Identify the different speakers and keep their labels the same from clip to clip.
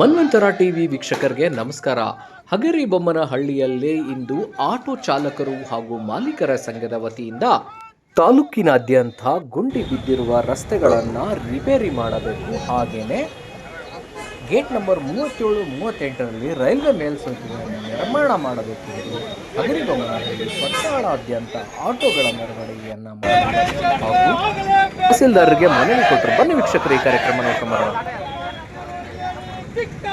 Speaker 1: ಮನ್ವಂತರ TV ವೀಕ್ಷಕರಿಗೆ ನಮಸ್ಕಾರ. ಹಗರಿ ಬೊಮ್ಮನ ಹಳ್ಳಿಯಲ್ಲಿ ಇಂದು ಆಟೋ ಚಾಲಕರು ಹಾಗೂ ಮಾಲೀಕರ ಸಂಘದ ವತಿಯಿಂದ ತಾಲೂಕಿನಾದ್ಯಂತ ಗುಂಡಿ ಬಿದ್ದಿರುವ ರಸ್ತೆಗಳನ್ನು ರಿಪೇರಿ ಮಾಡಬೇಕು. ಹಾಗೇನೆ ಗೇಟ್ ನಂಬರ್ ಮೂವತ್ತೇಳು, ಮೂವತ್ತೆಂಟರಲ್ಲಿ ರೈಲ್ವೆ ಮೇಲ್ಸೇತುವೆಯನ್ನು ನಿರ್ಮಾಣ ಮಾಡಬೇಕು ಎಂದು ಹಗರಿಬೊಮ್ಮನಹಳ್ಳಿ ಪಟ್ಟಣಾದ್ಯಂತ ಆಟೋಗಳ ಮೆರವಣಿಗೆಯನ್ನು ಮಾಡಬೇಕು. ಹಾಗೂ ತಹಸೀಲ್ದಾರರಿಗೆ ಮನವಿ ಕೊಟ್ಟರು ಬನ್ನಿ ವೀಕ್ಷಕರು, ಈ ಕಾರ್ಯಕ್ರಮ ನೋಡ್ಕೊಂಡು
Speaker 2: Big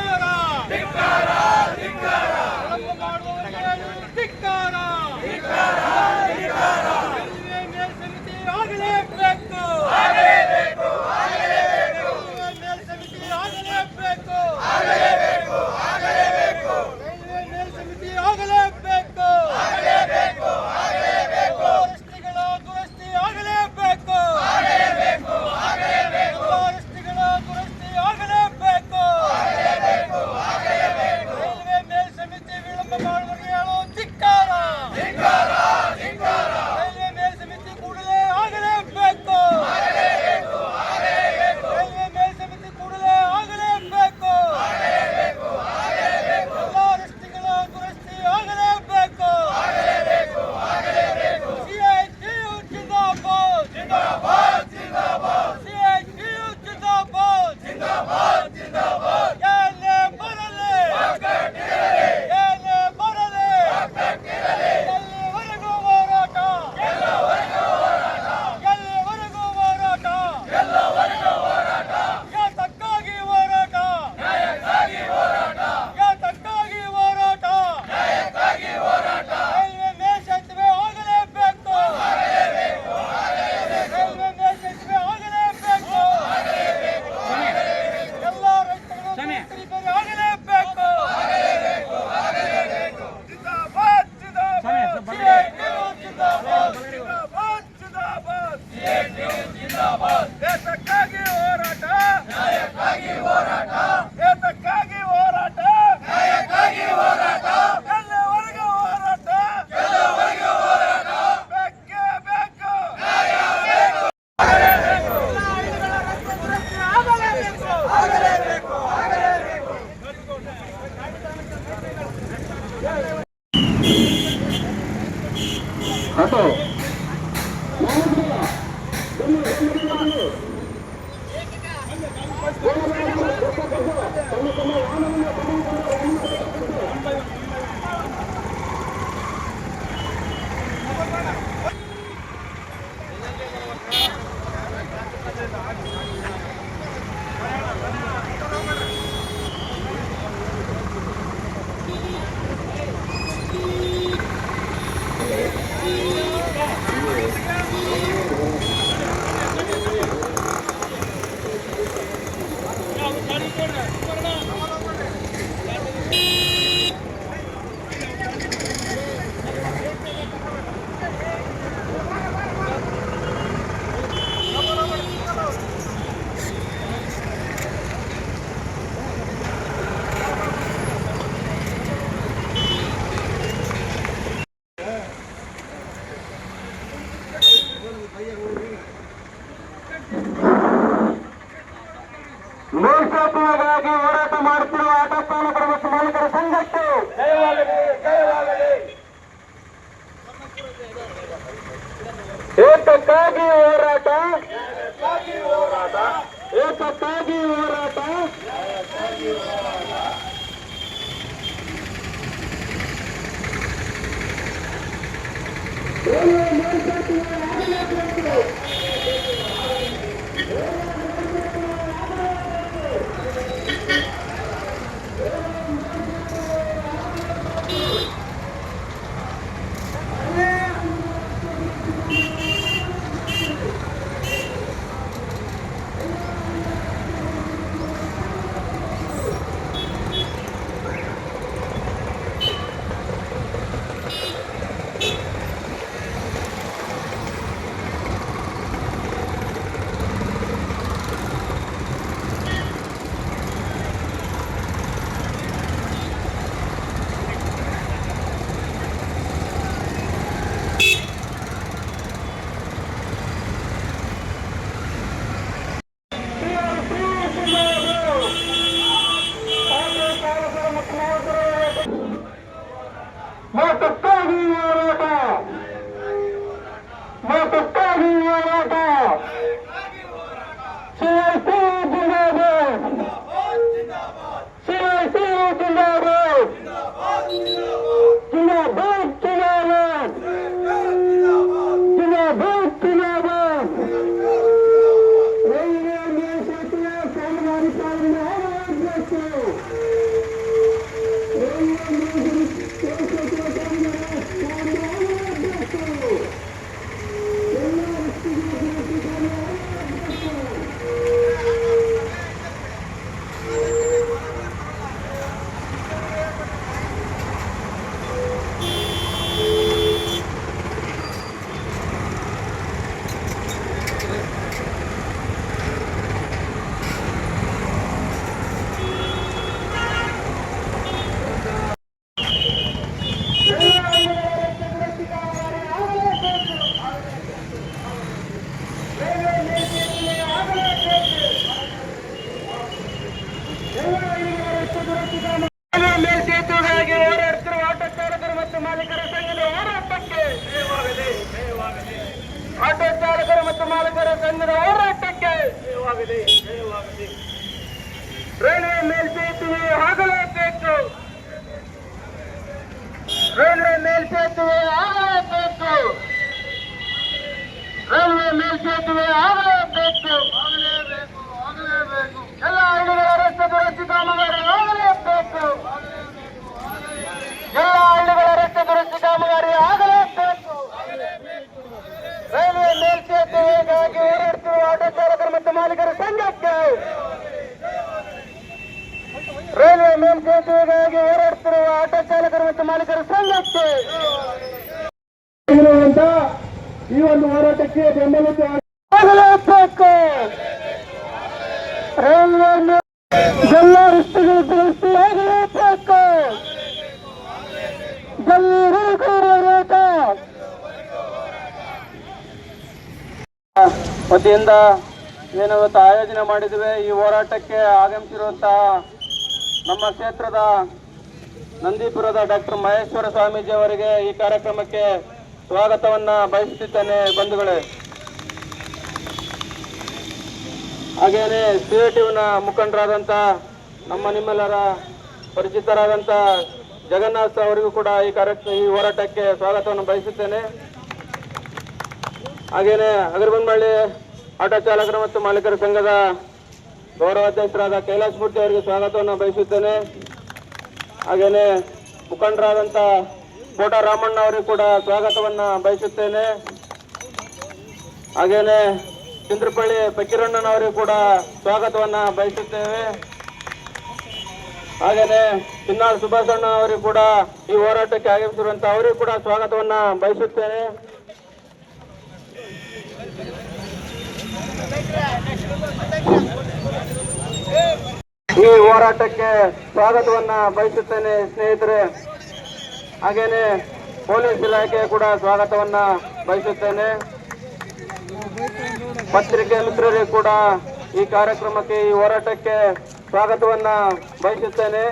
Speaker 2: あと ಏತಕ್ಕಾಗಿ ಹೋರಾಟ ಏತಕ್ಕಾಗಿ ಹೋರಾಟ ಮಾರ್ಪಾಟಿನ ಆಗಲೇಬೇಕು
Speaker 3: ಆಟೋ ಚಾಲಕರು ಮತ್ತು ಮಾಲೀಕರ
Speaker 4: ಸಂಘದ ಹೋರಾಟಕ್ಕೆ ರೈಲ್ವೆ ಮೇಲ್ಸೇತುವೆ ಆಗಲೇಬೇಕು ರೈಲ್ವೆ ಮೇಲ್ಸೇತುವೆ ಆಗಲೇಬೇಕು ರೈಲ್ವೆ ಮೇಲ್ಸೇತುವೆ ಆಗಲೇಬೇಕು ಆಗಲೇಬೇಕು ಆಗಲೇಬೇಕು ಎಲ್ಲ ಹಳ್ಳಿಗಳ ರಸ್ತೆ ದುರಸ್ತಿ ಕಾಮಗಾರಿ ಆಗಲೇಬೇಕು ಎಲ್ಲ ಹಳ್ಳಿಗಳ ರಸ್ತೆ ದುರಸ್ತಿ ಕಾಮಗಾರಿ ಆಗಲೇಬೇಕು ವತಿಯಿಂದ ಏನು ಆಯೋಜನೆ ಮಾಡಿದ್ವಿ ಈ ಹೋರಾಟಕ್ಕೆ ಆಗಮಿಸಿರುವಂತಹ ನಮ್ಮ ಕ್ಷೇತ್ರದ ನಂದೀಪುರದ ಡಾಕ್ಟರ್ ಮಹೇಶ್ವರ ಸ್ವಾಮೀಜಿ ಅವರಿಗೆ ಈ ಕಾರ್ಯಕ್ರಮಕ್ಕೆ ಸ್ವಾಗತವನ್ನ ಬಯಸುತ್ತಿದ್ದೇನೆ ಬಂಧುಗಳೇ. ಹಾಗೇನೆ ಸಿಎಟಿವ್ನ ಮುಖಂಡರಾದಂತ ನಮ್ಮ ನಿಮ್ಮೆಲ್ಲರ ಪರಿಚಿತರಾದಂತ ಜಗನ್ನಾಥ್ ಅವರಿಗೂ ಕೂಡ ಈ ಕಾರ್ಯಕ್ರಮ ಈ ಹೋರಾಟಕ್ಕೆ ಸ್ವಾಗತವನ್ನು ಬಯಸುತ್ತೇನೆ. ಹಾಗೇನೆ ಅಗರಬಂಬಳ್ಳಿ ಆಟೋ ಚಾಲಕರ ಮತ್ತು ಮಾಲೀಕರ ಸಂಘದ ಗೌರವಾಧ್ಯಕ್ಷರಾದ ಕೈಲಾಸ್ ಮೂರ್ತಿ ಅವರಿಗೆ ಸ್ವಾಗತವನ್ನು ಬಯಸುತ್ತೇನೆ. ಹಾಗೇನೆ ಮುಖಂಡರಾದಂಥ ಕೋಟ ರಾಮಣ್ಣ ಅವರಿಗೆ ಕೂಡ ಸ್ವಾಗತವನ್ನು ಬಯಸುತ್ತೇನೆ. ಹಾಗೇನೆ ಚಂದ್ರಪಳ್ಳಿ ಫಕೀರಣ್ಣನವರಿಗೂ ಕೂಡ ಸ್ವಾಗತವನ್ನು ಬಯಸುತ್ತೇವೆ. ಹಾಗೆಯೇ ಚಿನ್ನಾಳ್ ಸುಭಾಷಣ್ಣ ಅವರಿಗೆ ಕೂಡ ಈ ಹೋರಾಟಕ್ಕೆ ಆಗಮಿಸಿರುವಂತ ಅವರಿಗೂ ಕೂಡ ಸ್ವಾಗತವನ್ನು ಬಯಸುತ್ತೇನೆ. ಈ ಹೋರಾಟಕ್ಕೆ ಸ್ವಾಗತವನ್ನ ಬಯಸುತ್ತೇನೆ ಸ್ನೇಹಿತರೆ. ಹಾಗೇನೆ ಪೊಲೀಸ್ ಇಲಾಖೆ ಕೂಡ ಸ್ವಾಗತವನ್ನ ಬಯಸುತ್ತೇನೆ. ಪತ್ರಿಕೆ ಮಿತ್ರರಿಗೆ ಕೂಡ ಈ ಕಾರ್ಯಕ್ರಮಕ್ಕೆ, ಈ ಹೋರಾಟಕ್ಕೆ ಸ್ವಾಗತವನ್ನ ಬಯಸುತ್ತೇನೆ.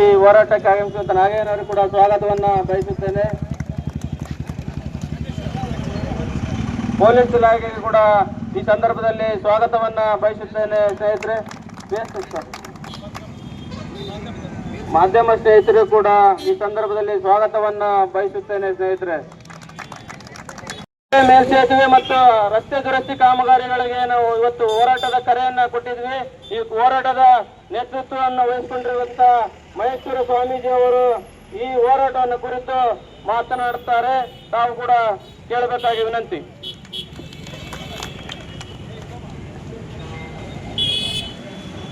Speaker 4: ಈ ಹೋರಾಟಕ್ಕೆ ಆಗಮಿಸುವಂತ ನಾಗೇನವರು ಕೂಡ ಸ್ವಾಗತವನ್ನ ಬಯಸುತ್ತೇನೆ. ಪೊಲೀಸ್ ಇಲಾಖೆಗೆ ಕೂಡ ಈ ಸಂದರ್ಭದಲ್ಲಿ ಸ್ವಾಗತವನ್ನ ಬಯಸುತ್ತೇನೆ ಸ್ನೇಹಿತರೆ. ಮಾಧ್ಯಮ ಸ್ನೇಹಿತರು ಕೂಡ ಈ ಸಂದರ್ಭದಲ್ಲಿ ಸ್ವಾಗತವನ್ನ ಬಯಸುತ್ತೇನೆ ಸ್ನೇಹಿತರೆ. ಮೇಲ್ಸೇತುವೆ ಮತ್ತು ರಸ್ತೆ ದುರಸ್ತಿ ಕಾಮಗಾರಿಗಳಿಗೆ ನಾವು ಇವತ್ತು ಹೋರಾಟದ ಕರೆಯನ್ನ ಕೊಟ್ಟಿದ್ವಿ. ಈ ಹೋರಾಟದ ನೇತೃತ್ವವನ್ನು ವಹಿಸಿಕೊಂಡಿರುವಂತ ಮೈಸೂರು ಸ್ವಾಮೀಜಿ ಅವರು ಈ ಹೋರಾಟವನ್ನು ಕುರಿತು ಮಾತನಾಡುತ್ತಾರೆ. ತಾವು ಕೂಡ ಕೇಳಬೇಕಾಗಿ ವಿನಂತಿ.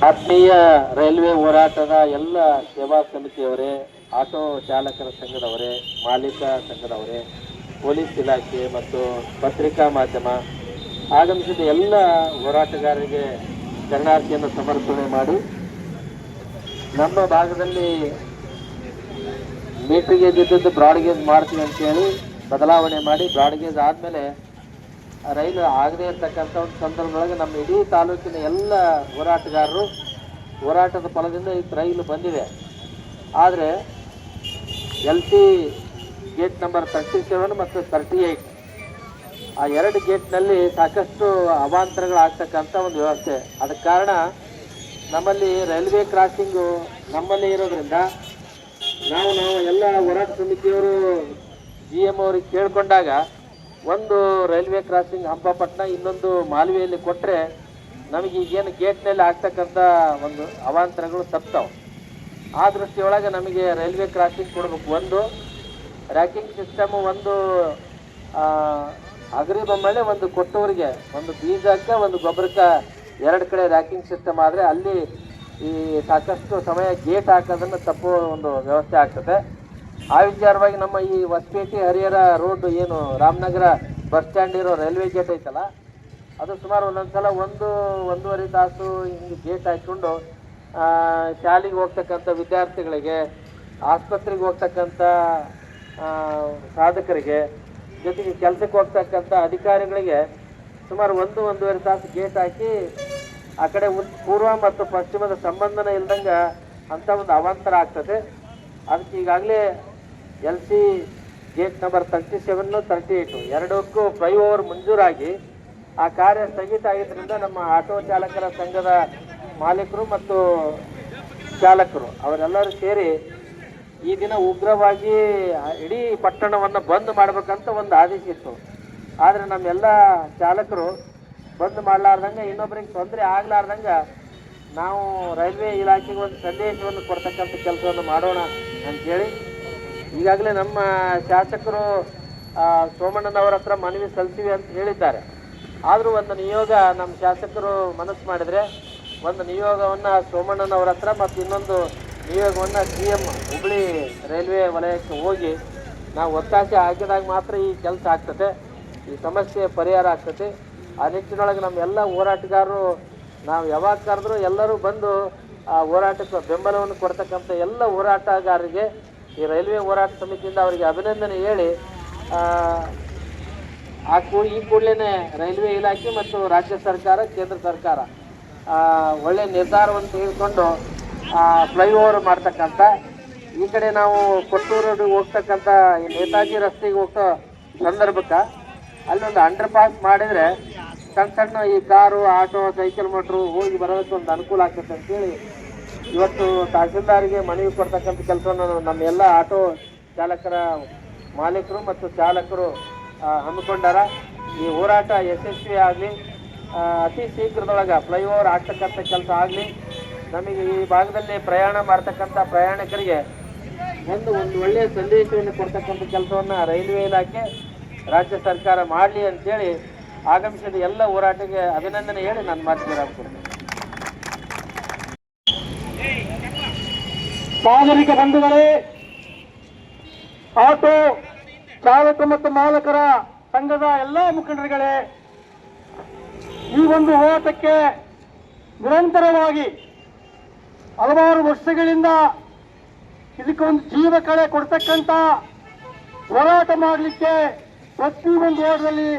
Speaker 4: ಆತ್ಮೀಯ ರೈಲ್ವೆ ಹೋರಾಟದ ಎಲ್ಲ ಸೇವಾ ಸಮಿತಿಯವರೇ, ಆಟೋ ಚಾಲಕರ ಸಂಘದವರೇ, ಮಾಲೀಕ ಸಂಘದವರೇ, ಪೊಲೀಸ್ ಇಲಾಖೆ ಮತ್ತು ಪತ್ರಿಕಾ ಮಾಧ್ಯಮ, ಆಗಮಿಸಿದ ಎಲ್ಲ ಹೋರಾಟಗಾರರಿಗೆ ಶರಣಾರ್ಥಿಯನ್ನು ಸಮರ್ಪಣೆ ಮಾಡಿ, ನಮ್ಮ ಭಾಗದಲ್ಲಿ ಮೀಟ್ರಿಗೆ gauge broad gauge broad gauge ಮಾಡ್ತೀವಿ ಅಂತೇಳಿ ಬದಲಾವಣೆ ಮಾಡಿ ಬ್ರಾಡ್ಗೇಜ್ ಆದಮೇಲೆ ರೈಲು ಆಗದೇ ಇರತಕ್ಕಂಥ ಒಂದು ಸಂದರ್ಭದೊಳಗೆ ನಮ್ಮ ಇಡೀ ತಾಲೂಕಿನ ಎಲ್ಲ ಹೋರಾಟಗಾರರು ಹೋರಾಟದ ಫಲದಿಂದ ಈ ರೈಲು ಬಂದಿದೆ. ಆದರೆ L C gate number thirty seven ಮತ್ತು ತರ್ಟಿ ಏಯ್ಟ್ ಆ ಎರಡು ಗೇಟ್ನಲ್ಲಿ ಸಾಕಷ್ಟು ಅವಾಂತರಗಳಾಗ್ತಕ್ಕಂಥ ಒಂದು ವ್ಯವಸ್ಥೆ. ಅದಕ್ಕೆ ಕಾರಣ
Speaker 3: ನಮ್ಮಲ್ಲಿ ರೈಲ್ವೆ ಕ್ರಾಸಿಂಗು ನಮ್ಮಲ್ಲಿ ಇರೋದ್ರಿಂದ ನಾವು ನಾವು ಎಲ್ಲ ಹೋರಾಟ ಸಮಿತಿಯವರು ಜಿ ಎಂ ಅವ್ರಿಗೆ ಕೇಳ್ಕೊಂಡಾಗ ಒಂದು ರೈಲ್ವೆ ಕ್ರಾಸಿಂಗ್ ಹಂಪಪಟ್ಟಣ ಇನ್ನೊಂದು ಮಾಲ್ವಿಯಲ್ಲಿ ಕೊಟ್ಟರೆ ನಮಗೆ ಈಗೇನು ಗೇಟ್ನಲ್ಲಿ ಆಗ್ತಕ್ಕಂಥ ಒಂದು ಅವಾಂತರಗಳು ತಪ್ತಾವೆ. ಆ ದೃಷ್ಟಿಯೊಳಗೆ ನಮಗೆ ರೈಲ್ವೆ ಕ್ರಾಸಿಂಗ್ ಕೊಡಬೇಕು. ಒಂದು ರ್ಯಾಕಿಂಗ್ ಸಿಸ್ಟಮ್, ಒಂದು ಅಗರಿ ಬೊಮ್ಮಳೆ ಒಂದು ಕೊಟ್ಟವರಿಗೆ ಒಂದು ಬೀಜಕ್ಕೆ, ಒಂದು ಗೊಬ್ಬರಕ್ಕೆ ಎರಡು ಕಡೆ ರ್ಯಾಕಿಂಗ್ ಸಿಸ್ಟಮ್ ಆದರೆ ಅಲ್ಲಿ ಈ ಸಾಕಷ್ಟು ಸಮಯ ಗೇಟ್ ಹಾಕೋದನ್ನು ತಪ್ಪೋ ಒಂದು ವ್ಯವಸ್ಥೆ ಆಗ್ತದೆ. ಆ ವಿಚಾರವಾಗಿ ನಮ್ಮ ಈ ಹೊಸಪೇಟೆ ಹರಿಹರ ರೋಡ್ ಏನು ರಾಮನಗರ ಬಸ್ ಸ್ಟ್ಯಾಂಡ್ ಇರೋ ರೈಲ್ವೆ ಗೇಟ್ ಐತಲ್ಲ, ಅದು ಸುಮಾರು ಒಂದೊಂದು ಸಲ ಒಂದು, ಒಂದೂವರೆ ತಾಸು ಹಿಂಗೆ ಗೇಟ್ ಹಾಕ್ಕೊಂಡು ಶಾಲೆಗೆ ಹೋಗ್ತಕ್ಕಂಥ ವಿದ್ಯಾರ್ಥಿಗಳಿಗೆ, ಆಸ್ಪತ್ರೆಗೆ ಹೋಗ್ತಕ್ಕಂಥ ಸಾಧಕರಿಗೆ, ಜೊತೆಗೆ ಕೆಲಸಕ್ಕೆ ಹೋಗ್ತಕ್ಕಂಥ ಅಧಿಕಾರಿಗಳಿಗೆ ಸುಮಾರು ಒಂದು, ಒಂದೂವರೆ ತಾಸು ಗೇಟ್ ಹಾಕಿ, ಆ ಕಡೆ ಪೂರ್ವ ಮತ್ತು ಪಶ್ಚಿಮದ ಸಂಬಂಧನ ಇಲ್ದಂಗೆ ಅಂಥ ಒಂದು ಅವಾಂತರ ಆಗ್ತದೆ. ಅದಕ್ಕೆ ಈಗಾಗಲೇ L C gate number thirty seven, thirty eight ಎರಡಕ್ಕೂ ಫ್ಲೈಓವರ್ ಮಂಜೂರಾಗಿ ಆ ಕಾರ್ಯ ಸ್ಥಗಿತ ಆಗಿದ್ದರಿಂದ ನಮ್ಮ ಆಟೋ ಚಾಲಕರ ಸಂಘದ ಮಾಲೀಕರು ಮತ್ತು ಚಾಲಕರು ಅವರೆಲ್ಲರೂ ಸೇರಿ ಈ ದಿನ ಉಗ್ರವಾಗಿ ಇಡೀ ಪಟ್ಟಣವನ್ನು ಬಂದ್ ಮಾಡಬೇಕಂತ ಒಂದು ಆದೇಶ ಇತ್ತು. ಆದರೆ ನಮ್ಮೆಲ್ಲ ಚಾಲಕರು ಬಂದ್ ಮಾಡಲಾರ್ದಂಗೆ ಇನ್ನೊಬ್ಬರಿಗೆ ತೊಂದರೆ ಆಗಲಾರ್ದಂಗೆ ನಾವು ರೈಲ್ವೆ ಇಲಾಖೆಗೆ ಒಂದು ಸಂದೇಶವನ್ನು ಕೊಡ್ತಕ್ಕಂಥ ಕೆಲಸವನ್ನು ಮಾಡೋಣ ಅಂಥೇಳಿ ಈಗಾಗಲೇ ನಮ್ಮ ಶಾಸಕರು ಸೋಮಣ್ಣನವರ ಹತ್ರ ಮನವಿ ಸಲ್ಲಿಸಿವಿ ಅಂತ ಹೇಳಿದ್ದಾರೆ. ಆದರೂ ಒಂದು ನಿಯೋಗ ನಮ್ಮ ಶಾಸಕರು ಮನಸ್ಸು ಮಾಡಿದರೆ ಒಂದು ನಿಯೋಗವನ್ನು ಸೋಮಣ್ಣನವರ ಹತ್ರ ಮತ್ತು ಇನ್ನೊಂದು ನಿಯೋಗವನ್ನು ಸಿ ಎಂ ಹುಬ್ಳಿ ರೈಲ್ವೆ ವಲಯಕ್ಕೆ ಹೋಗಿ ನಾವು ಒತ್ತಾಸೆ ಹಾಕಿದಾಗ ಮಾತ್ರ ಈ ಕೆಲಸ ಆಗ್ತದೆ. ಈ ಸಮಸ್ಯೆ ಪರಿಹಾರ ಆಗ್ತದೆ. ಆ ನಿಟ್ಟಿನೊಳಗೆ ನಮ್ಮ ಎಲ್ಲ ಹೋರಾಟಗಾರರು, ನಾವು ಯಾವಾಗ ಕರೆದ್ರೂ ಎಲ್ಲರೂ ಬಂದು ಆ ಹೋರಾಟಕ್ಕೆ ಬೆಂಬಲವನ್ನು ಕೊಡ್ತಕ್ಕಂಥ ಎಲ್ಲ ಹೋರಾಟಗಾರರಿಗೆ ಈ ರೈಲ್ವೆ ಹೋರಾಟ ಸಮಿತಿಯಿಂದ ಅವರಿಗೆ ಅಭಿನಂದನೆ ಹೇಳಿ ಆ, ಕೂ ಈ ಕೂಡಲೇ ರೈಲ್ವೆ ಇಲಾಖೆ ಮತ್ತು ರಾಜ್ಯ ಸರ್ಕಾರ ಕೇಂದ್ರ ಸರ್ಕಾರ ಒಳ್ಳೆ ನಿರ್ಧಾರವನ್ನು ತೆಗೆದುಕೊಂಡು ಫ್ಲೈಓವರ್ ಮಾಡ್ತಕ್ಕಂಥ ಈ ಕಡೆ ನಾವು ಕೊಟ್ಟೂರು ಹೋಗ್ತಕ್ಕಂಥ ಈ ನೇತಾಜಿ ರಸ್ತೆಗೆ ಹೋಗ್ತಾ ಸಂದರ್ಭಕ್ಕೆ ಅಲ್ಲೊಂದು ಅಂಡರ್ ಪಾಸ್ ಮಾಡಿದರೆ ಸಣ್ಣ ಸಣ್ಣ ಈ ಕಾರು ಆಟೋ ಸೈಕಲ್ ಮೋಟ್ರು ಹೋಗಿ ಬರೋದಕ್ಕೆ ಒಂದು ಅನುಕೂಲ ಆಗ್ತದೆ ಅಂತೇಳಿ ಇವತ್ತು ತಹಸೀಲ್ದಾರಿಗೆ ಮನವಿ ಕೊಡ್ತಕ್ಕಂಥ ಕೆಲಸವನ್ನು ನಮ್ಮ ಎಲ್ಲ ಆಟೋ ಚಾಲಕರ ಮಾಲೀಕರು ಮತ್ತು ಚಾಲಕರು ಹಮ್ಮಿಕೊಂಡಾರ. ಈ ಹೋರಾಟ ಯಶಸ್ವಿ ಆಗಲಿ ಅತಿ ಶೀಘ್ರದೊಳಗೆ ಫ್ಲೈಓವರ್ ಆಗ್ತಕ್ಕಂಥ ಕೆಲಸ ಆಗಲಿ, ನಮಗೆ ಈ ಭಾಗದಲ್ಲಿ ಪ್ರಯಾಣ ಮಾಡ್ತಕ್ಕಂಥ ಪ್ರಯಾಣಿಕರಿಗೆ ಒಂದು ಒಂದು ಒಳ್ಳೆಯ ಸಂದೇಶವನ್ನು ಕೊಡ್ತಕ್ಕಂಥ ಕೆಲಸವನ್ನು ರೈಲ್ವೆ ಇಲಾಖೆ, ರಾಜ್ಯ ಸರ್ಕಾರ ಮಾಡಲಿ ಅಂತೇಳಿ ಆಗಮಿಸಿದ ಎಲ್ಲ ಹೋರಾಟಕ್ಕೆ ಅಭಿನಂದನೆ ಹೇಳಿ ನಾನು ಮಾತು ಕೊಡ್ತೇನೆ
Speaker 2: ನಾಗರಿಕ ಬಂಧುಗಳೇ ಆಟೋ, ಚಾಲಕ ಮತ್ತು ಮಾಲಕರ ಸಂಘದ ಎಲ್ಲ ಮುಖಂಡರುಗಳೇ, ಈ ಒಂದು ಹೋರಾಟಕ್ಕೆ ನಿರಂತರವಾಗಿ ಹಲವಾರು ವರ್ಷಗಳಿಂದ ಇದಕ್ಕೊಂದು ಜೀವ ಕಳೆ ಕೊಡ್ತಕ್ಕಂಥ ಹೋರಾಟ ಮಾಡಲಿಕ್ಕೆ ಪ್ರತಿ ಒಂದು ಹೋರಾಟದಲ್ಲಿ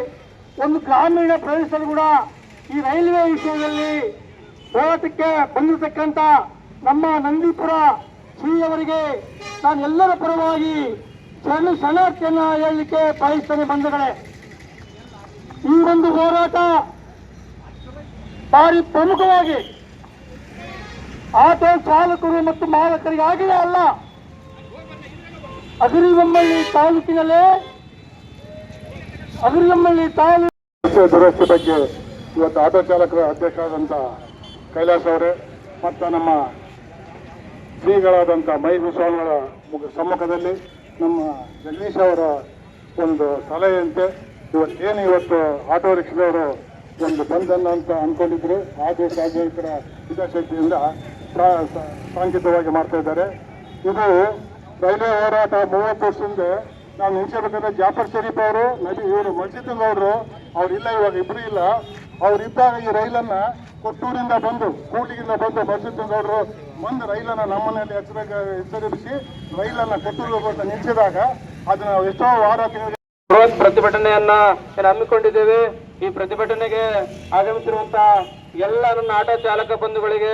Speaker 2: ಒಂದು ಗ್ರಾಮೀಣ ಪ್ರದೇಶದಲ್ಲಿ ಕೂಡ ಈ ರೈಲ್ವೆ ವಿಷಯದಲ್ಲಿ ಹೋರಾಟಕ್ಕೆ ಬಂದಿರತಕ್ಕಂಥ ನಮ್ಮ ನಂದೀಪುರ ಶ್ರೀಯವರಿಗೆ ನಾನು ಎಲ್ಲರ ಪರವಾಗಿ ಸಣ್ಣ ಸಣ್ಣ ಹೇಳಲಿಕ್ಕೆ ಬಯಸ್ತೇನೆ ಬಂಧುಗಳೇ ಈ ಒಂದು ಹೋರಾಟ ಭಾರಿ ಪ್ರಮುಖವಾಗಿ ಆಟೋ ಚಾಲಕರು ಮತ್ತು ಮಾಲಕರಿಗಾಗಿಯೇ ಅಲ್ಲ, ಅಗರಿಬೊಮ್ಮಳ್ಳಿ ತಾಲೂಕಿನಲ್ಲೇ, ಅಗರಿಬೊಮ್ಮಳ್ಳಿ ತಾಲೂಕು
Speaker 5: ರಸ್ತೆ ದುರಸ್ತಿ ಬಗ್ಗೆ ಇವತ್ತು ಆಟೋ ಚಾಲಕರ ಅಧ್ಯಕ್ಷರಾದಂಥ ಕೈಲಾಸ್ ಅವರೇ, ಮತ್ತು ನಮ್ಮ ಶ್ರೀಗಳಾದಂಥ ಮಹೇಶ್ ಸ್ವಾಮಿಗಳ ಮುಖ ಸಮ್ಮುಖದಲ್ಲಿ ನಮ್ಮ ಜಗದೀಶ್ ಅವರ ಒಂದು ಸಲಹೆಯಂತೆ ಇವತ್ತೇನು ಇವತ್ತು ಆಟೋ ರಿಕ್ಷಾದವರು ಒಂದು ಬಂಧನ ಅಂತ ಅನ್ಕೊಂಡಿದ್ರು. ಆಟೋ ಸಾರ್ವಜನಿಕರ ಹಿತಾಸಕ್ತಿಯಿಂದ ಸಾಂಕೇತಿಕವಾಗಿ ಮಾಡ್ತಾ ಇದ್ದಾರೆ. ಇದು ರೈಲ್ವೆ ಹೋರಾಟ ಮೂವತ್ತು ವರ್ಷದಿಂದ ನಾವು ನಿಲ್ಸಬೇಕಾದ್ರೆ ಜಾಫರ್ ಶರೀಫ್ ಅವರು, ನಬಿ ಇವರು ಮಸ್ಜಿದ್ ಅವರು ಇಲ್ಲ, ಇವಾಗ ಇಬ್ರು ಇಲ್ಲ. ಅವ್ರಿದ್ದಾಗ ಈ ರೈಲನ್ನ ಕೊಟ್ಟೂರಿಂದ ಬಂದು ಕೂಡ್ಲಿಗಿಂದ ಬಂದು ಗೌಡರು ಬಂದು ರೈಲನ್ನ ನಮ್ಮನೆಯಲ್ಲಿ ಹೆಸರ ಹೆಸರಿಸಿ ರೈಲನ್ನ ಬಂದು ನಿಲ್ಸಿದಾಗ ಅದನ್ನ ಎಷ್ಟೋ ವಾರ
Speaker 3: ಬೃಹತ್ ಪ್ರತಿಭಟನೆಯನ್ನ ಹಮ್ಮಿಕೊಂಡಿದ್ದೇವೆ. ಈ ಪ್ರತಿಭಟನೆಗೆ ಆಗಮಿಸಿರುವಂತ ಎಲ್ಲ ನನ್ನ ಆಟೋ ಚಾಲಕ ಬಂಧುಗಳಿಗೆ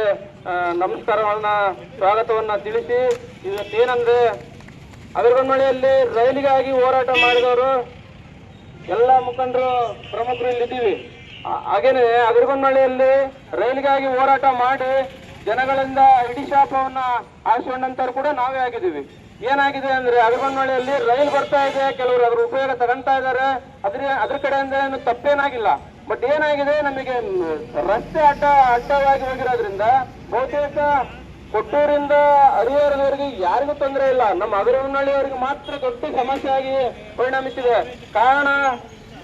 Speaker 3: ನಮಸ್ಕಾರವನ್ನ ಸ್ವಾಗತವನ್ನ ತಿಳಿಸಿ, ಇವತ್ತೇನಂದ್ರೆ ಅಗರಗೊಂಡಳ್ಳಿಯಲ್ಲಿ ರೈಲಿಗಾಗಿ ಹೋರಾಟ ಮಾಡಿದವರು ಎಲ್ಲ ಮುಖಂಡರು ಪ್ರಮುಖರು ಇಲ್ಲಿದ್ದೀವಿ. ಹಾಗೇನೆ ಅಗರಗೊಂಡಳ್ಳಿಯಲ್ಲಿ ರೈಲಿಗಾಗಿ ಹೋರಾಟ ಮಾಡಿ
Speaker 4: ಜನಗಳಿಂದ ಇಡೀ ಶಾಪವನ್ನ ಕೂಡ ನಾವೇ ಆಗಿದ್ದೀವಿ. ಏನಾಗಿದೆ ಅಂದ್ರೆ ಅಗರಬನಹಳ್ಳಿಯಲ್ಲಿ ರೈಲ್ ಬರ್ತಾ ಇದೆ, ಕೆಲವರು ಅದ್ರ ಉಪಯೋಗ ತಗೊಂತಾ ಇದ್ದಾರೆ. ಅದ್ರ ಅದ್ರ ಕಡೆಯಿಂದ ಏನು ತಪ್ಪೇನಾಗಿಲ್ಲ. ಬಟ್ ಏನಾಗಿದೆ ನಮಗೆ ರಸ್ತೆ ಅಡ್ಡ, ಅಡ್ಡವಾಗಿ ಹೋಗಿರೋದ್ರಿಂದ ಬಹುತೇಕ ಕೊಟ್ಟೂರಿಂದ ಹರಿಹರದವರೆಗೆ ಯಾರಿಗೂ ತೊಂದರೆ ಇಲ್ಲ. ನಮ್ಮ ಅಗರಹೊನ್ನಳ್ಳಿಯವರಿಗೆ ಮಾತ್ರ ದೊಡ್ಡ ಸಮಸ್ಯೆ ಆಗಿ ಪರಿಣಮಿಸಿದೆ. ಕಾರಣ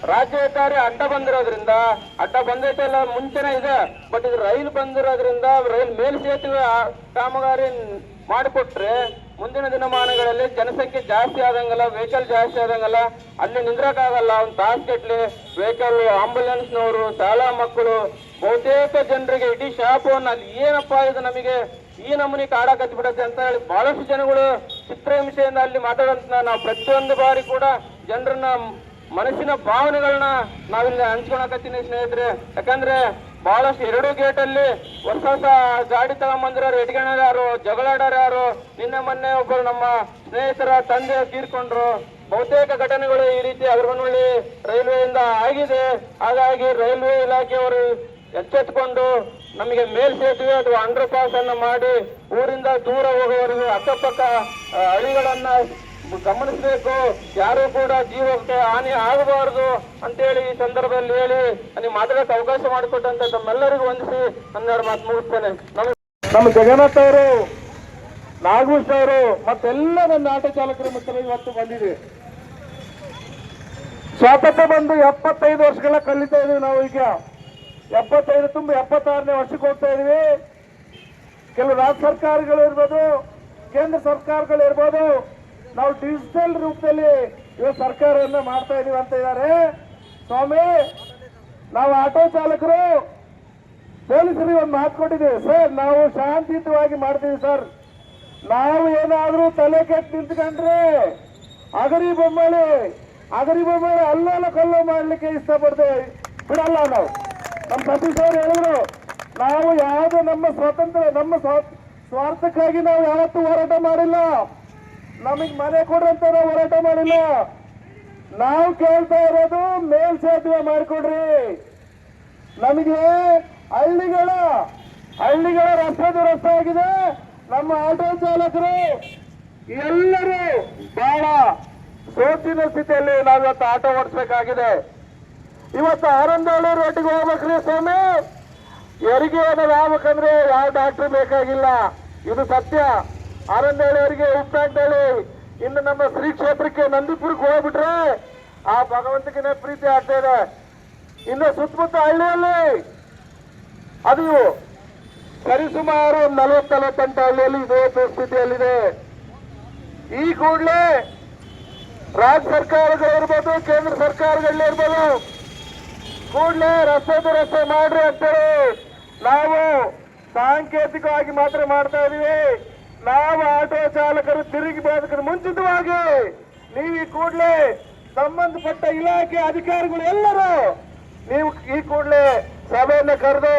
Speaker 4: ರಾಜ್ಯ ಹೆದ್ದಾರಿ ಅಡ್ಡ ಬಂದಿರೋದ್ರಿಂದ, ಅಡ್ಡ ಬಂದೈತೆಲ್ಲ ಮುಂಚೆನೇ ಇದೆ. ಬಟ್ ಇದು ರೈಲು ಬಂದಿರೋದ್ರಿಂದ ರೈಲ್ ಮೇಲ್ಸೇತುವೆ ಸೇತುವೆ ಕಾಮಗಾರಿ ಮಾಡಿಕೊಟ್ರೆ ಮುಂದಿನ ದಿನಮಾನಗಳಲ್ಲಿ ಜನಸಂಖ್ಯೆ ಜಾಸ್ತಿ ಆದಂಗಲ್ಲ ವೆಹಿಕಲ್ ಜಾಸ್ತಿ ಆದಂಗಲ್ಲ, ಅಲ್ಲಿ ನಿಂದ್ರಕ್ಕಾಗಲ್ಲ. ಒಂದು ತಾಸ್ಗಟ್ಲೆ ವೆಹಿಕಲ್ ಆಂಬುಲೆನ್ಸ್ನವರು ಶಾಲಾ ಮಕ್ಕಳು, ಬಹುತೇಕ ಜನರಿಗೆ ಇಡೀ ಶಾಪವನ್ನು ಅಲ್ಲಿ ಏನಪ್ಪಾ ಇದು ನಮಗೆ ಈ ನಮೂನಿ ಕಾಡಾಕತ್ಬಿಡತ್ತೆ ಅಂತ ಹೇಳಿ ಬಹಳಷ್ಟು ಜನಗಳು ಚಿತ್ರಹಿಂಸೆಯಿಂದ ಅಲ್ಲಿ ಮಾತಾಡೋದನ್ನ ನಾವು ಪ್ರತಿಯೊಂದು ಬಾರಿ ಕೂಡ ಜನರನ್ನ ಮನಸ್ಸಿನ ಭಾವನೆಗಳನ್ನ ನಾವಿಲ್ಲಿ ಹಂಚ್ಕೊಳಕತ್ತೀನಿ ಸ್ನೇಹಿತರೆ. ಯಾಕಂದ್ರೆ ಬಹಳಷ್ಟು ಎರಡು ಗೇಟ್ ಅಲ್ಲಿ ಹೊಸ ಹೊಸ ಗಾಡಿ ತಗೊಂಬಂದಿರೋರು ಯಾರು, ಜಗಳಾಡೋರು ಯಾರು, ನಿನ್ನೆ ಮೊನ್ನೆ ಒಬ್ಬರು ನಮ್ಮ ಸ್ನೇಹಿತರ ತಂದೆ ತೀರ್ಕೊಂಡ್ರು. ಬಹುತೇಕ ಘಟನೆಗಳು ಈ ರೀತಿ ಅಗರಬನಹಳ್ಳಿ ರೈಲ್ವೆಯಿಂದ ಆಗಿದೆ. ಹಾಗಾಗಿ ರೈಲ್ವೆ ಇಲಾಖೆಯವರು ಎಚ್ಚೆತ್ಕೊಂಡು ನಮಗೆ ಮೇಲ್ಸೇತುವೆ ಅಥವಾ ಅಂಡರ್ ಪಾಸ್ ಅನ್ನು ಮಾಡಿ ಊರಿಂದ ದೂರ ಹೋಗುವವರೆಗೂ ಅಕ್ಕಪಕ್ಕ ಹಳ್ಳಿಗಳನ್ನ ಗಮನಿಸಬೇಕು. ಯಾರು ಕೂಡ ಜೀವಕ್ಕೆ ಹಾನಿ ಆಗಬಾರದು ಅಂತೇಳಿ ಈ ಸಂದರ್ಭದಲ್ಲಿ ಹೇಳಿ ನಿಮ್ಮ ಮಾತಾಡಕ್ಕೆ ಅವಕಾಶ ಮಾಡಿಕೊಟ್ಟಂತ ತಮ್ಮೆಲ್ಲರಿಗೂ ವಂದಿಸಿ ಹನ್ನೆರಡು ಮಾತು ಮುಗಿಸ್ತೇನೆ.
Speaker 5: ನಮ್ಮ ಜಗನ್ನಾಥ್ ಅವರು ನಾಗೇಶ್ ಅವರು, ಮತ್ತೆಲ್ಲ ನನ್ನ ಆಟೋ ಚಾಲಕರ ಮಿತ್ರ ಇವತ್ತು ಬಂದಿದೆ. ಸ್ವಾತಂತ್ರ್ಯ ಬಂದು ಎಪ್ಪತ್ತೈದು ವರ್ಷಗಳ ಕಲಿತಾ ಇದೀವಿ ನಾವು ಈಗ. ಎಪ್ಪತ್ತೈದು ತುಂಬ ಎಪ್ಪತ್ತಾರನೇ ವರ್ಷಕ್ಕೆ ಹೋಗ್ತಾ ಇದೀವಿ ಕೆಲವು ರಾಜ್ಯ ಸರ್ಕಾರಗಳು ಇರ್ಬೋದು, ಕೇಂದ್ರ ಸರ್ಕಾರಗಳು ಇರ್ಬೋದು ನಾವು ಡಿಜಿಟಲ್ ರೂಪದಲ್ಲಿ ಇವತ್ತು ಸರ್ಕಾರವನ್ನ ಮಾಡ್ತಾ ಇದೀವಿ ಅಂತ ಇದ್ದಾರೆ. ಸ್ವಾಮಿ, ನಾವು ಆಟೋ ಚಾಲಕರು, ಪೊಲೀಸರಿಗೆ ಒಂದು ಮಾತು ಕೊಟ್ಟಿದ್ದೀವಿ. ಸರ್, ನಾವು ಶಾಂತಿಯುತವಾಗಿ ಮಾಡ್ತೀವಿ ಸರ್. ನಾವು ಏನಾದರೂ ತಲೆ ಕೆಟ್ಟು ನಿಂತ್ಕೊಂಡ್ರೆ ಅಗರಿ ಬೊಮ್ಮಳಿ ಅಗರಿ ಬೊಮ್ಮಳಿ ಅಲ್ಲಲ್ಲ ಕಲ್ಲು ಮಾಡ್ಲಿಕ್ಕೆ ಇಷ್ಟಪಡ್ತೇವೆ ಬಿಡಲ್ಲ ನಾವು. ನಮ್ಮ ಸತೀಶ್ ಅವರು ಹೇಳಿದ್ರು, ನಾವು ಯಾವುದು ನಮ್ಮ ಸ್ವಾತಂತ್ರ್ಯ, ನಮ್ಮ ಸ್ವಾ- ಸ್ವಾರ್ಥಕ್ಕಾಗಿ ನಾವು ಯಾವತ್ತೂ ಹೋರಾಟ ಮಾಡಿಲ್ಲ. ನಮಗೆ ಮನೆ ಕೊಡ್ರಂತ ನಾವು ಹೋರಾಟ ಮಾಡಿಲ್ಲ. ನಾವು ಕೇಳ್ತಾ ಇರೋದು ಮೇಲ್ಸೇತುವೆ ಮಾಡಿಕೊಡ್ರಿ. ನಮಗೆ ಹಳ್ಳಿಗಳ ಹಳ್ಳಿಗಳ ರಸ್ತೆ ದುರಸ್ತ ಆಗಿದೆ. ನಮ್ಮ ಆಟೋ ಚಾಲಕರು, ಎಲ್ಲರೂ ಬಹಳ ಸೋಚಿನ ಸ್ಥಿತಿಯಲ್ಲಿ ನಾವಿವತ್ತು ಆಟೋ ಓಡಿಸ್ಬೇಕಾಗಿದೆ. ಇವತ್ತು ಆನಂದಹಳ್ಳಿ ರೋಟಿಗೆ ಹೋಗ್ಬೇಕ್ರಿ ಸ್ವಾಮಿ. ಹೆರಿಗೆ ಏನಾದ್ರು ಆಗ್ಬೇಕಂದ್ರೆ ಯಾವ ಡಾಕ್ಟರ್ ಬೇಕಾಗಿಲ್ಲ. ಇದು ಸತ್ಯ. ಆನಂದಹಳ್ಳಿಯವರಿಗೆ ಹೇಳಿ, ಇನ್ನು ನಮ್ಮ ಶ್ರೀ ಕ್ಷೇತ್ರಕ್ಕೆ ನಂದಿಪುರಕ್ಕೆ ಹೋಗ್ಬಿಟ್ರೆ ಆ ಭಗವಂತಕಿನ ಪ್ರೀತಿ ಆಗ್ತಾ ಇದೆ. ಇನ್ನು ಸುತ್ತಮುತ್ತ ಹಳ್ಳಿಯಲ್ಲಿ ಅದು ಸರಿಸುಮಾರು ನಲವತ್ತು ನಲವತ್ತೆಂಟು ಹಳ್ಳಿಯಲ್ಲಿ ಇದೇ ಪರಿಸ್ಥಿತಿಯಲ್ಲಿದೆ. ಈ ಕೂಡಲೇ ರಾಜ್ಯ ಸರ್ಕಾರಗಳಿರ್ಬೋದು ಕೇಂದ್ರ ಸರ್ಕಾರಗಳಿರ್ಬೋದು ಕೂಡಲೇ ರಸ್ತೆ ದುರಸ್ತೆ ಮಾಡ್ರಿ ಅಂತೇಳಿ ನಾವು ಸಾಂಕೇತಿಕವಾಗಿ ಮಾತ್ರ ಮಾಡ್ತಾ ಇದೀವಿ ನಾವು ಆಟೋ ಚಾಲಕರು ತಿರುಗಿ ಬರೋದಕ್ಕೆ ಮುಂಚಿತವಾಗಿ ನೀವು ಕೂಡಲೇ ಸಂಬಂಧಪಟ್ಟ ಇಲಾಖೆ ಅಧಿಕಾರಿಗಳು ಎಲ್ಲರೂ ನೀವು ಈ ಕೂಡಲೇ ಸಭೆಯನ್ನ ಕರೆದು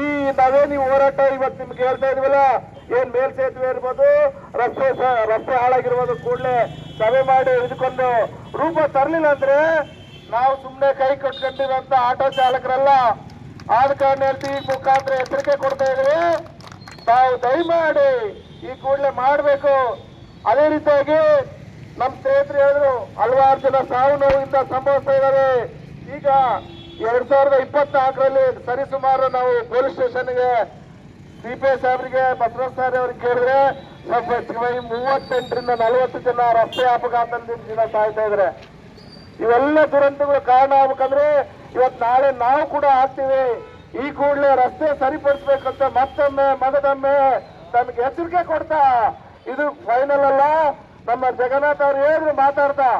Speaker 5: ಈ ನಾವೇ ನೀವು ಹೋರಾಟ ಇವತ್ತು ನಿಮ್ಗೆ ಹೇಳ್ತಾ ಇದೀವಲ್ಲ, ಏನ್ ಮೇಲ್ಸೇತುವೆ ಇರ್ಬೋದು, ರಸ್ತೆ ರಸ್ತೆ ಹಾಳಾಗಿರ್ಬೋದು ಕೂಡಲೇ ಸಭೆ ಮಾಡಿ ಹಿಡಿದುಕೊಂಡು ರೂಪ ತರಲಿಲ್ಲ ಅಂದ್ರೆ ನಾವು ಸುಮ್ಮನೆ ಕೈ ಕಟ್ಕೊಂಡಿರೋಂತ ಆಟೋ ಚಾಲಕರಲ್ಲ ಆದ ಕಾರಣ ಹೇಳ್ತೀವಿ ಮುಖಾಂತರ ಎಚ್ಚರಿಕೆ ಕೊಡ್ತಾ ಇದ್ದೀವಿ. ತಾವು ದಯಮಾಡಿ ಈ ಕೂಡಲೇ ಮಾಡಬೇಕು. ಅದೇ ರೀತಿಯಾಗಿ ನಮ್ಮ ಸ್ನೇಹಿತರು ಹೇಳಿದ್ರು ಹಲವಾರು ಜನ ಸಾವು ನೋವಿಂದ ಸಂಭವಿಸ್ತಾ ಇದ್ದಾರೆ. ಈಗ ಎರಡ್ ಸಾವಿರದ ಇಪ್ಪತ್ನಾಲ್ಕರಲ್ಲಿ ಸರಿಸುಮಾರು ನಾವು ಪೊಲೀಸ್ ಸ್ಟೇಷನ್ಗೆ ಸಿ ಪಿ ಎಸ್ ಸಾಹೇಬರಿಗೆ ಅವ್ರಿಗೆ ಕೇಳಿದ್ರೆ, ಸ್ವಲ್ಪ ಹೆಚ್ಚು ಮೂವತ್ತೆಂಟರಿಂದ ನಲವತ್ತು ಜನ ರಸ್ತೆ ಅಪಘಾತದಲ್ಲಿ ಜನ ಸಾಯ್ತಾ ಇದ್ದಾರೆ. ಇವೆಲ್ಲ ದುರಂತಗಳು ಕಾರಣ ಆಗ್ಬೇಕಂದ್ರೆ ಇವತ್ತು ನಾಳೆ ನಾವು ಕೂಡ ಆಗ್ತೀವಿ. ಈ ಕೂಡಲೇ ರಸ್ತೆ ಸರಿಪಡಿಸ್ಬೇಕಂತ ಮತ್ತೊಮ್ಮೆ ಮಗದೊಮ್ಮೆ ತಮಗೆ ಎಚ್ಚರಿಕೆ ಕೊಡ್ತಾ. ಇದು ಫೈನಲ್ ಅಲ್ಲ. ನಮ್ಮ ಜಗನ್ನಾಥ್ ಅವ್ರು ಹೇಳಿದ್ರು ಮಾತಾಡ್ತಾ.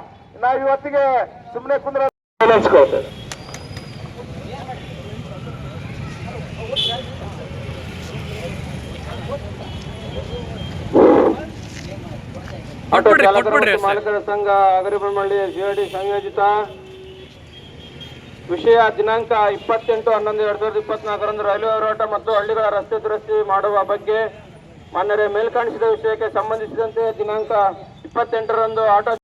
Speaker 5: ನಾವು ಇವತ್ತಿಗೆ ಸುಮ್ಮನೆ ಕುಂದ್ರ ನೆನೆಸ್ಕೊಳ್ತೇವೆ.
Speaker 4: ಮಾಲೀಕರ ಸಂಘ ಅಗರಿಬ್ರಹ್ಮಳ್ಳಿ ಜಿಆರ್ಡಿ ಸಂಯೋಜಿತ. ವಿಷಯ ದಿನಾಂಕ ಇಪ್ಪತ್ತೆಂಟು ಹನ್ನೊಂದು ಎರಡ್ ಸಾವಿರದ ಇಪ್ಪತ್ನಾಲ್ಕರಂದು ರೈಲ್ವೆ ಹೋರಾಟ ಮತ್ತು ಹಳ್ಳಿಗಳ ರಸ್ತೆ ದುರಸ್ತಿ ಮಾಡುವ ಬಗ್ಗೆ ಮಾನ್ಯರೇ ಮೇಲ್ಕಾಣಿಸಿದ ವಿಷಯಕ್ಕೆ ಸಂಬಂಧಿಸಿದಂತೆ ದಿನಾಂಕ ಇಪ್ಪತ್ತೆಂಟರಂದು ಆಟೋ